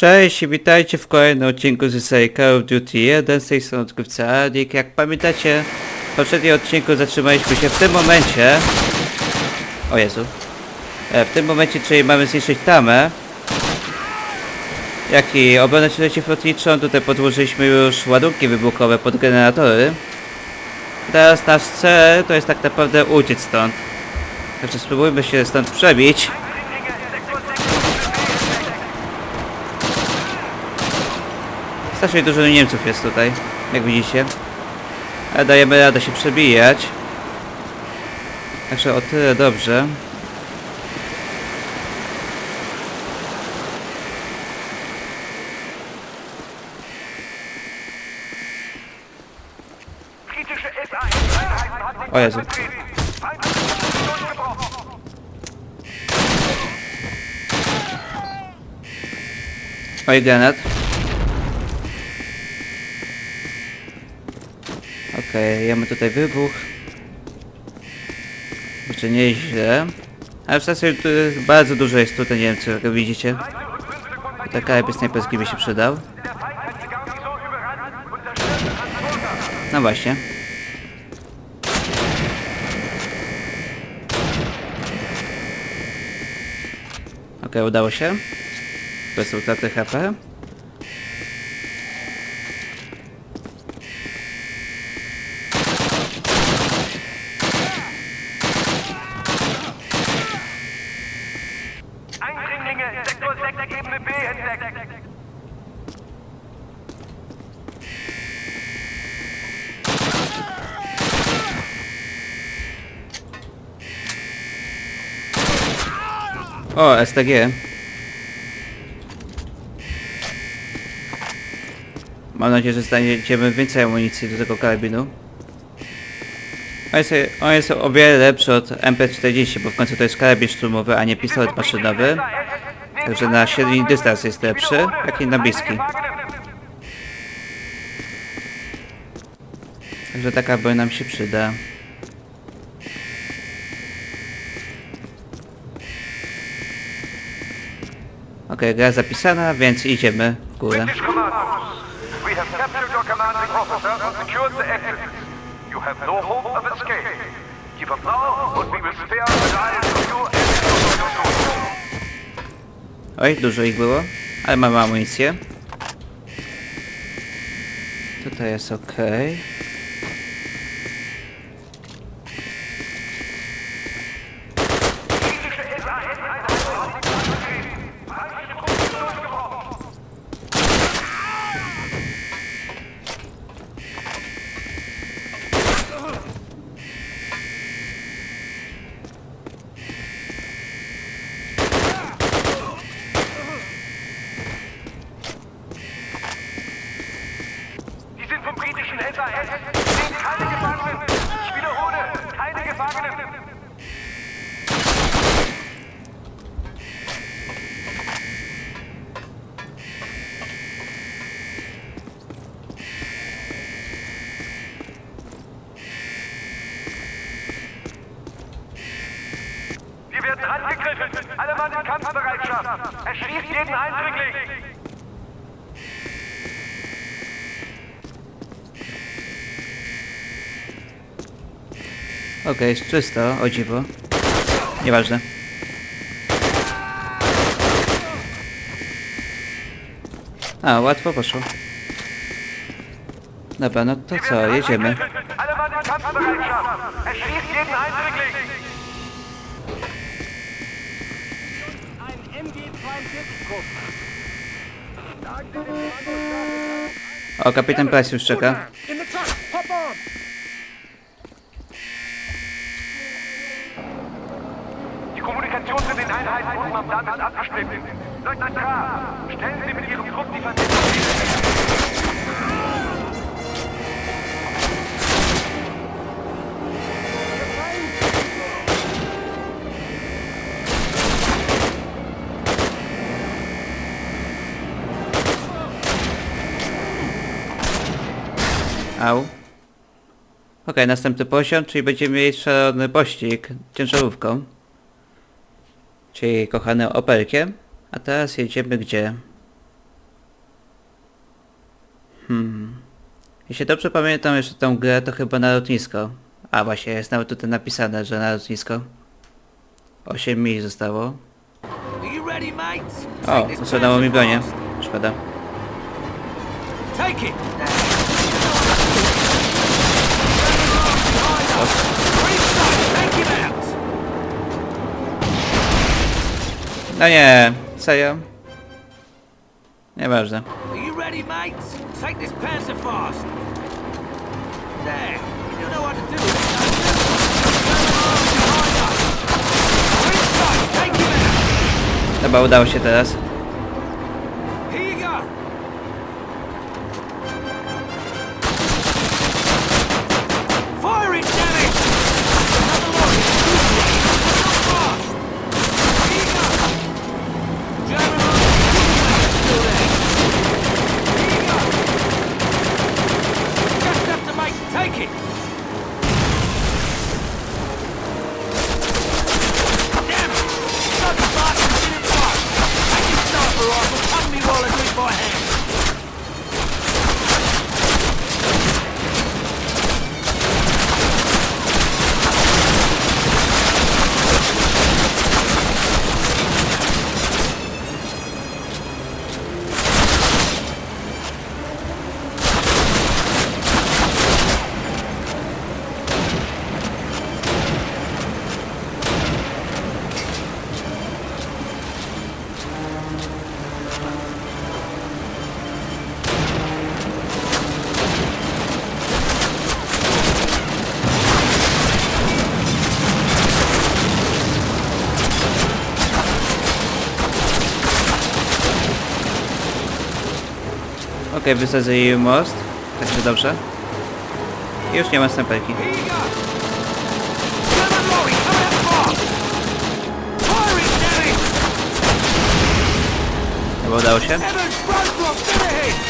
Cześć witajcie w kolejnym odcinku z Call of Duty 1 z tej strony odkrywca Adik. Jak pamiętacie, w poprzednim odcinku zatrzymaliśmy się w tym momencie... O Jezu. E, w tym momencie, czyli mamy zniszczyć tamę. Jak i obronę przeciwlotniczą, tutaj podłożyliśmy już ładunki wybuchowe pod generatory. Teraz nasz cel to jest tak naprawdę uciec stąd. Także spróbujmy się stąd przebić. Strasznie dużo Niemców jest tutaj, jak widzicie. Ale dajemy radę się przebijać. Także o tyle dobrze. O Jezu. Oj, granat. Okej, mamy tutaj wybuch. Jeszcze nieźle. Ale w zasadzie bardzo dużo jest tutaj Niemców, jak widzicie. Tutaj karabin snajperski by się przydał. No właśnie. Okej, udało się. Bez utraty HP. Eindringlinge, Sektor 6, Ebene B entdeckt. O, STG. Mam nadzieję, że znajdziemy więcej amunicji do tego karabinu. On jest, on jest o wiele lepszy od MP40, bo w końcu to jest karabin szturmowy, a nie pistolet maszynowy. Także na średni dystans jest lepszy, jak i na bliski. Także taka broń nam się przyda. Okej, gra zapisana, więc idziemy w górę. Your the of. Keep up now, and we will the lives of you and your soldiers. Oj, dużo ich było, ale mamy amunicję. Tutaj jest ok. Jeden Eindringling. Okej, jest czysto, o dziwo. Nieważne. A, łatwo poszło. Dobra, no to co, jedziemy. Alle Mann in Kampfbereitschaft. Jeden Eindringling. O, kapitan Price już czeka. Die Kommunikation mit den Einheiten am Land ist abgeschnitten. Leutnant Graf, stellen Sie mit Ihrem Trupp die Verbindung Au. ok, następny poziom, czyli będziemy mieli szalony pościg ciężarówką. Czyli kochany opelkiem. A teraz jedziemy gdzie? Hmm. Jeśli dobrze pamiętam jeszcze tą grę, to chyba na lotnisko. A właśnie, jest nawet tutaj napisane, że na lotnisko. 8 mil zostało. O, usunęło mi bronię. Szkoda. Restart. Take him out. Chyba udało się teraz. Okej, wysadzili most. Także dobrze. I już nie ma snajperki. Here you go.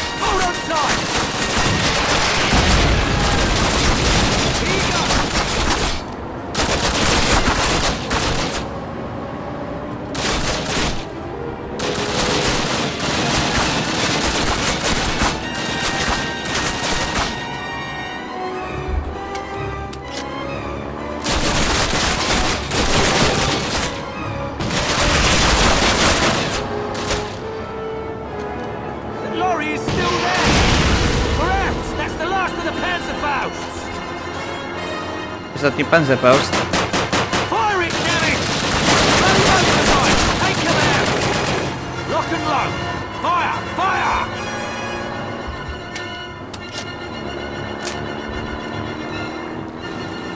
Fire! Fire!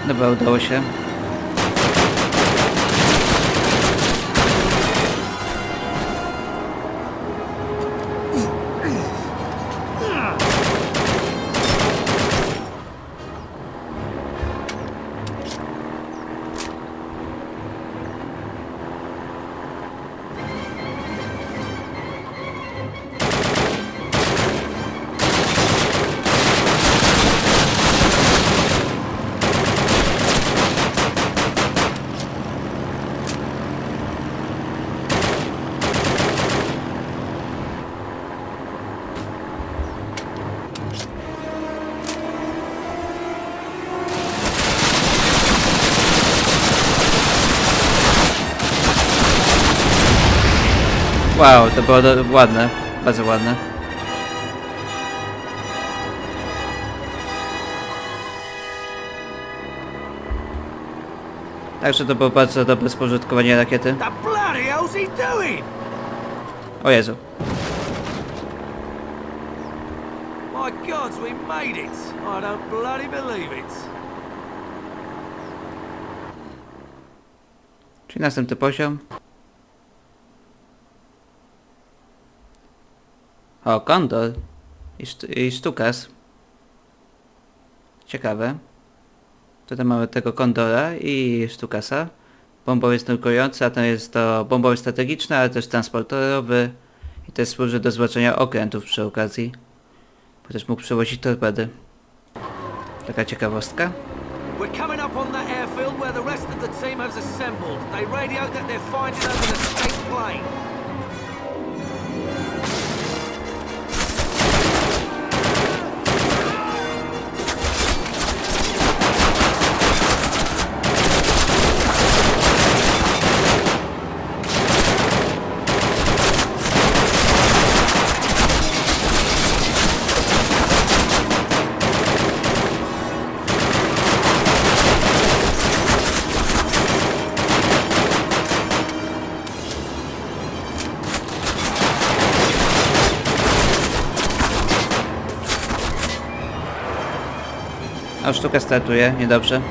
Dobra, udało się. Wow, to było do, ładne. Bardzo ładne. Także to było bardzo dobre spożytkowanie rakiety. O Jezu. My gods, we made it! I don't bloody believe it. Czyli następny poziom. O, kondor. I, sztu i sztukas. Ciekawe. Tutaj mamy tego kondora i sztukasa. Bombowiec nurkujący, a to jest to bombowiec strategiczny, ale też transportorowy. I też służy do zwalczania okrętów przy okazji. Też mógł przewozić torpedy. Taka ciekawostka. We're. sztukę startuje, niedobrze.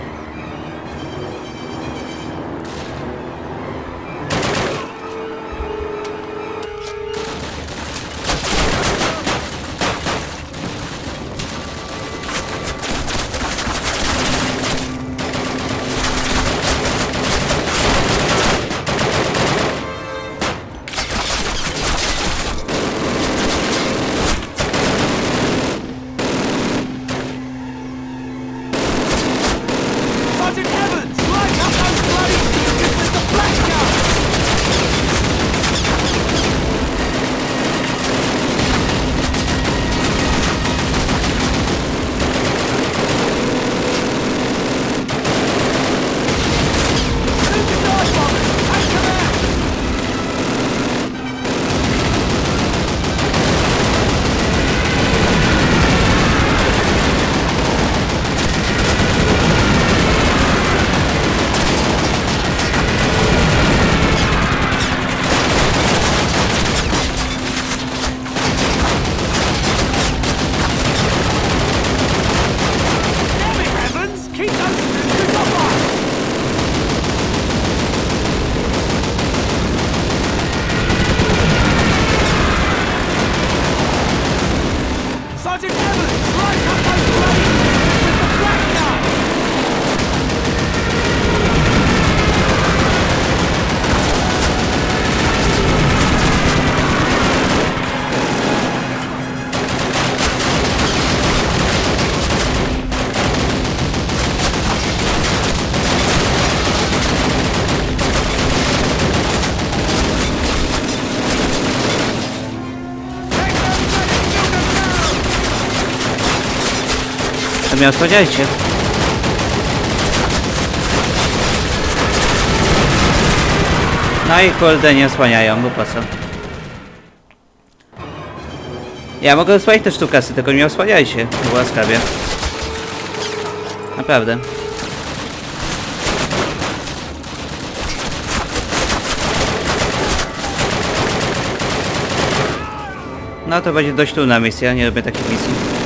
mnie osłaniajcie. No i kurde nie osłaniają, bo po co? Ja mogę osłaniać też tu kasy, tylko nie osłaniajcie, łaskawie. Naprawdę. No to będzie dość trudna misja, nie lubię takich misji.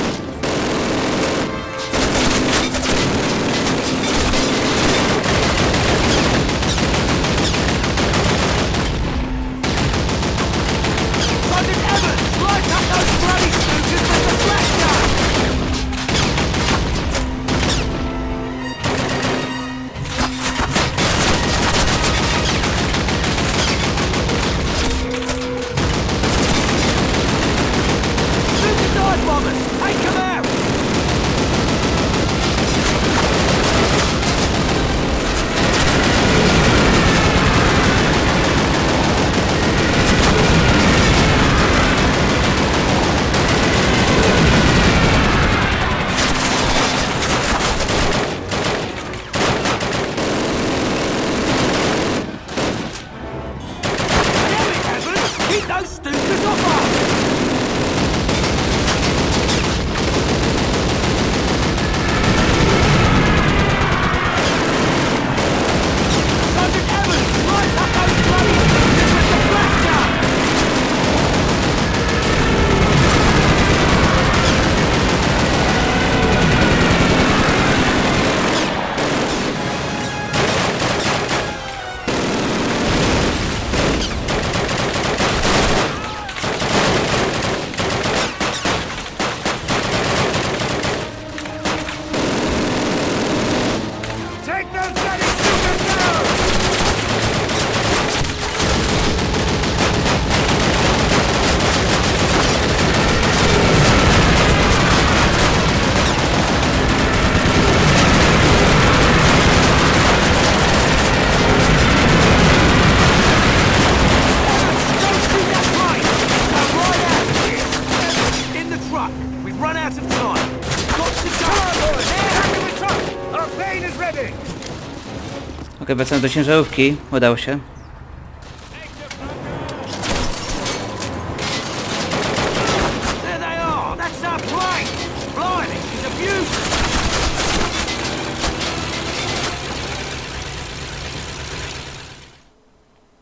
wracam do ciężarówki. Udało się.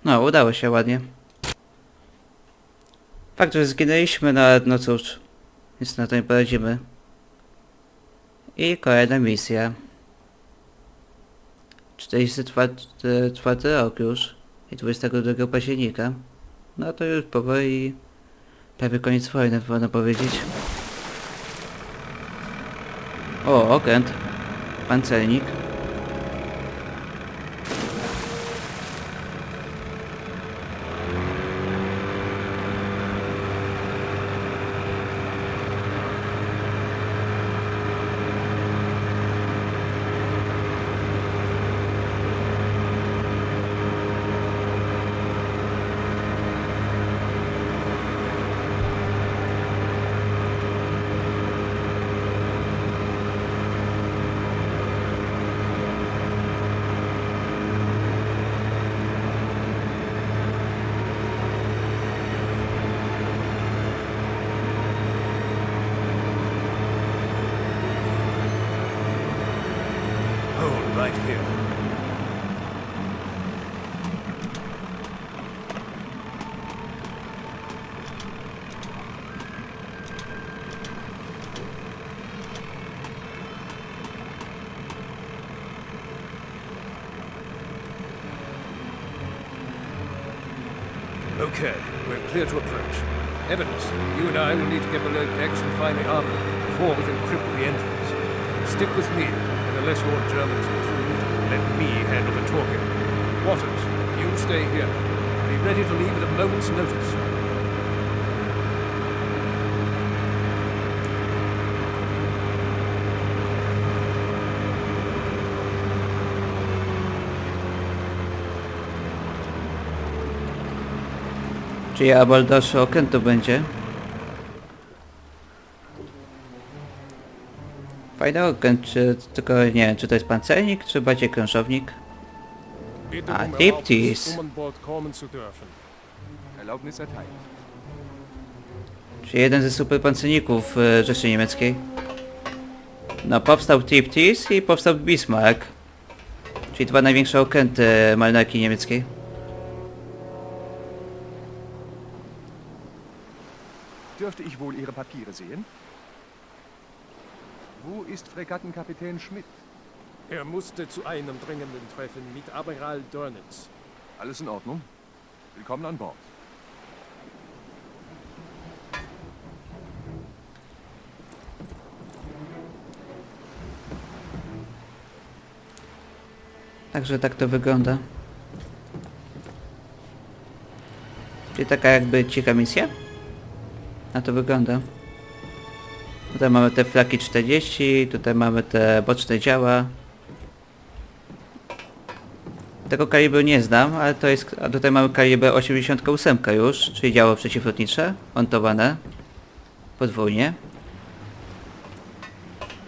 No, udało się ładnie. Fakt, że zginęliśmy, no, no cóż, nic na to nie poradzimy. I kolejna misja. 44 rok już. I 22 października. No to już powoli prawie koniec wojny, można powiedzieć. O, okręt. Pancernik. Okay, we're clear to approach. Evans, you and I will need to get below decks and find the armor before we can cripple the engines. Stick with me, and unless your German's improved, let me handle the talking. Waters, you stay here. Be ready to leave at a moment's notice. Dalszy okręt to będzie. Fajny okręt, czy tylko nie wiem, czy to jest pancernik, czy bardziej krążownik? Um Diptis. Czyli jeden ze super pancerników e, Rzeszy Niemieckiej. No, powstał Triptis i powstał Bismarck. Czyli dwa największe okręty marynarki niemieckiej. Dürfte ich wohl Ihre Papiere sehen? Wo ist Fregattenkapitän Schmidt? Er musste zu einem dringenden Treffen mit Admiral Dönitz. Alles in Ordnung? Willkommen an Bord. Także tak to wygląda. Czyli taka jakby cicha misja? A to wygląda. Tutaj mamy te flaki 40, tutaj mamy te boczne działa. Tego kalibru nie znam, ale to jest... A tutaj mamy kaliber 88 już, czyli działo przeciwlotnicze, montowane. Podwójnie.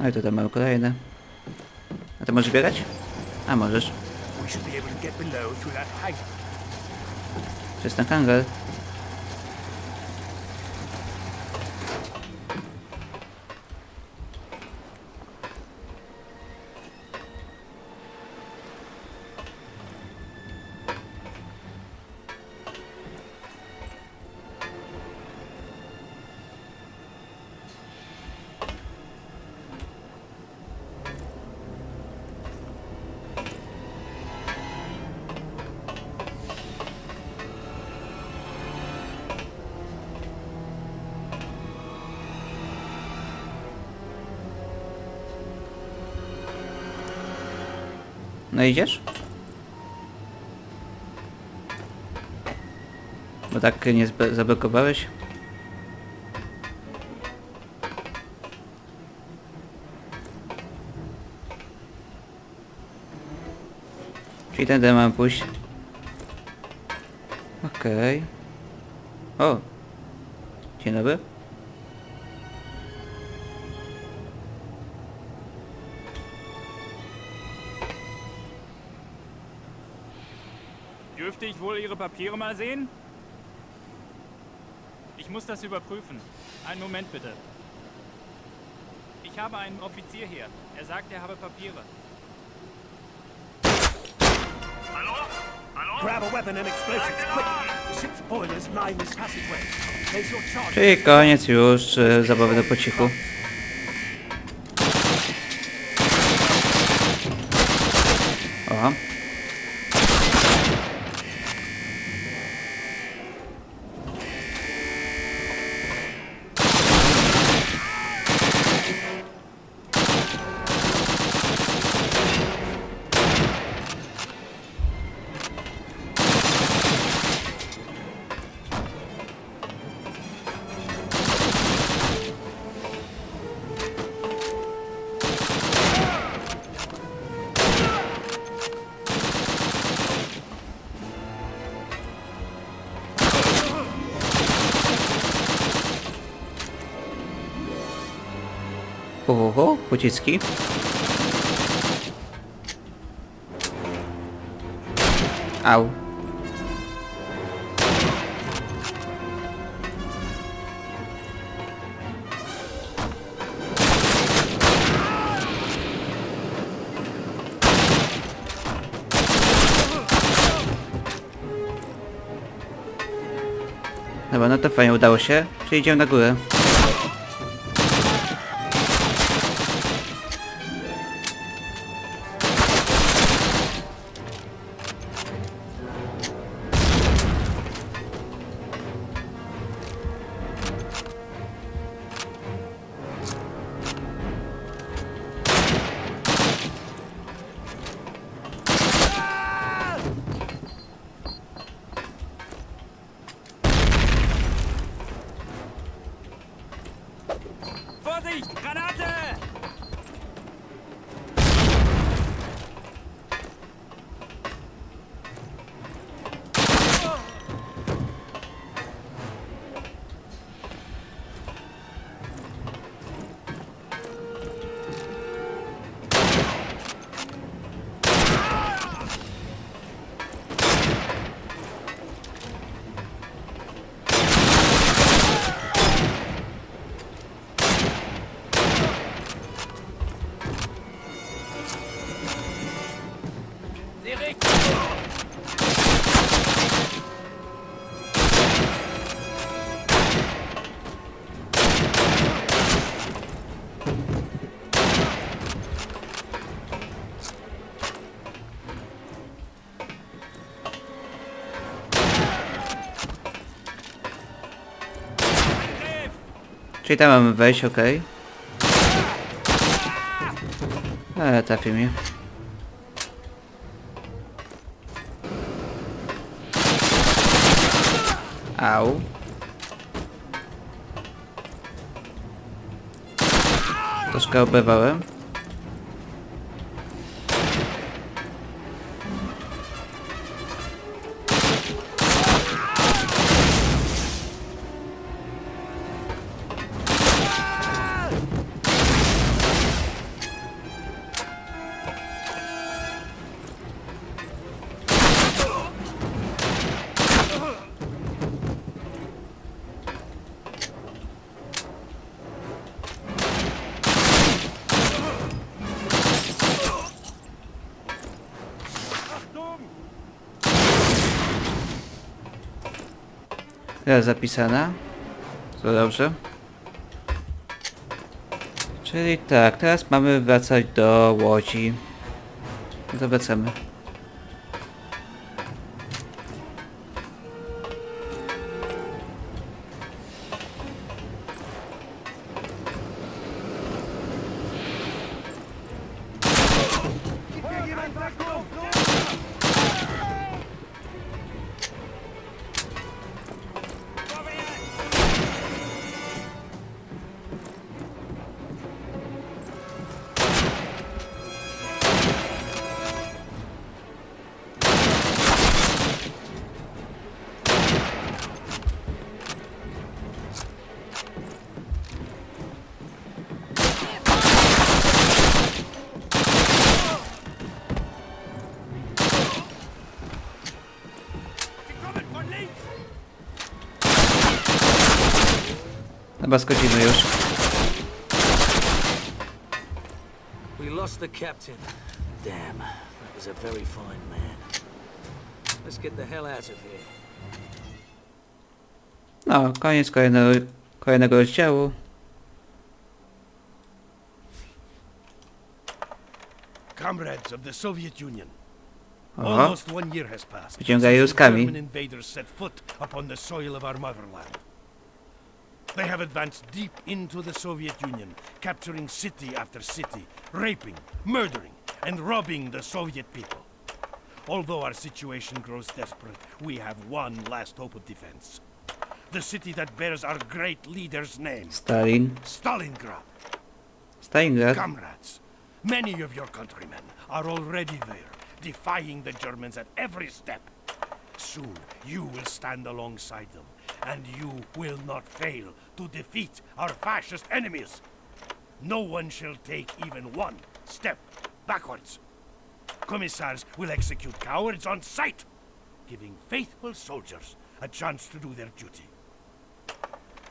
No i tutaj mamy kolejne. A to możesz biegać? A możesz. Przez ten hangar. Idziesz? Bo tak nie zablokowałeś? Czyli tędy mam pójść. Okej. O! Dzień dobry. Papiere mal sehen? Ich muss das überprüfen. Einen Moment bitte. Ich habe einen Offizier hier. Er sagt, er habe Papiere. Hallo? Hallo? Grab a weapon and explosives quick. Ship's boiler is lying this passageway. There's your charge. Czekaniec już, e, zabawy do pocichu. Aha. Po cichu. Uhu, pociski. Au. Dobra, no to fajnie, udało się. Czyli idziemy na górę. Vorsicht! Granate! Czyli tam mamy wejść, okej. Ale trafi mnie. Au. Troszkę obywałem. Teraz zapisana. To dobrze. Czyli tak, teraz mamy wracać do łodzi. No Chyba schodzimy już. We lost the captain. Damn, that was a very fine man. Let's get the hell out of here. No, koniec kolejnego, kolejnego rozdziału. Comrades of the Soviet Union, Oho, almost one year has passed Wyciągają since the invaders set foot upon the soil of our motherland. They have advanced deep into the Soviet Union, capturing city after city, raping, murdering, and robbing the Soviet people. Although our situation grows desperate, we have one last hope of defense. The city that bears our great leader's name, Stalin. Stalingrad. Stalingrad. Comrades, many of your countrymen are already there, defying the Germans at every step. Soon you will stand alongside them, and you will not fail to defeat our fascist enemies. no one shall take even one step backwards. Commissars will execute cowards on sight, giving faithful soldiers a chance to do their duty.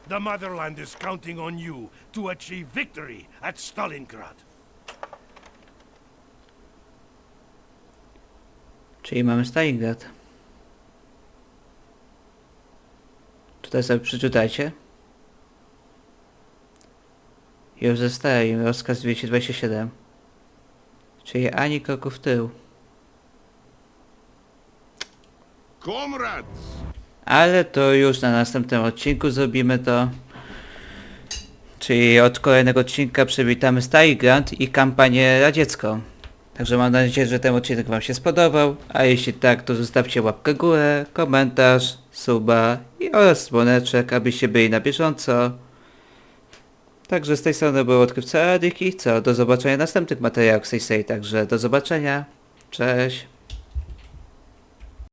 The motherland is counting on you to achieve victory at Stalingrad. Czyli mamy Stalingrad. Tutaj sobie przeczytajcie. Już zostaje im rozkaz 227. Czyli ani kroku w tył. Comrades! Ale to już na następnym odcinku zrobimy to. Czyli od kolejnego odcinka przywitamy Stalingrad i kampanię radziecką. Także mam nadzieję, że ten odcinek Wam się spodobał, a jeśli tak, to zostawcie łapkę górę, komentarz, suba i oraz dzwoneczek, abyście byli na bieżąco. Także z tej strony był odkrywca Radik i co, do zobaczenia w następnych materiałach z tej także do zobaczenia, cześć.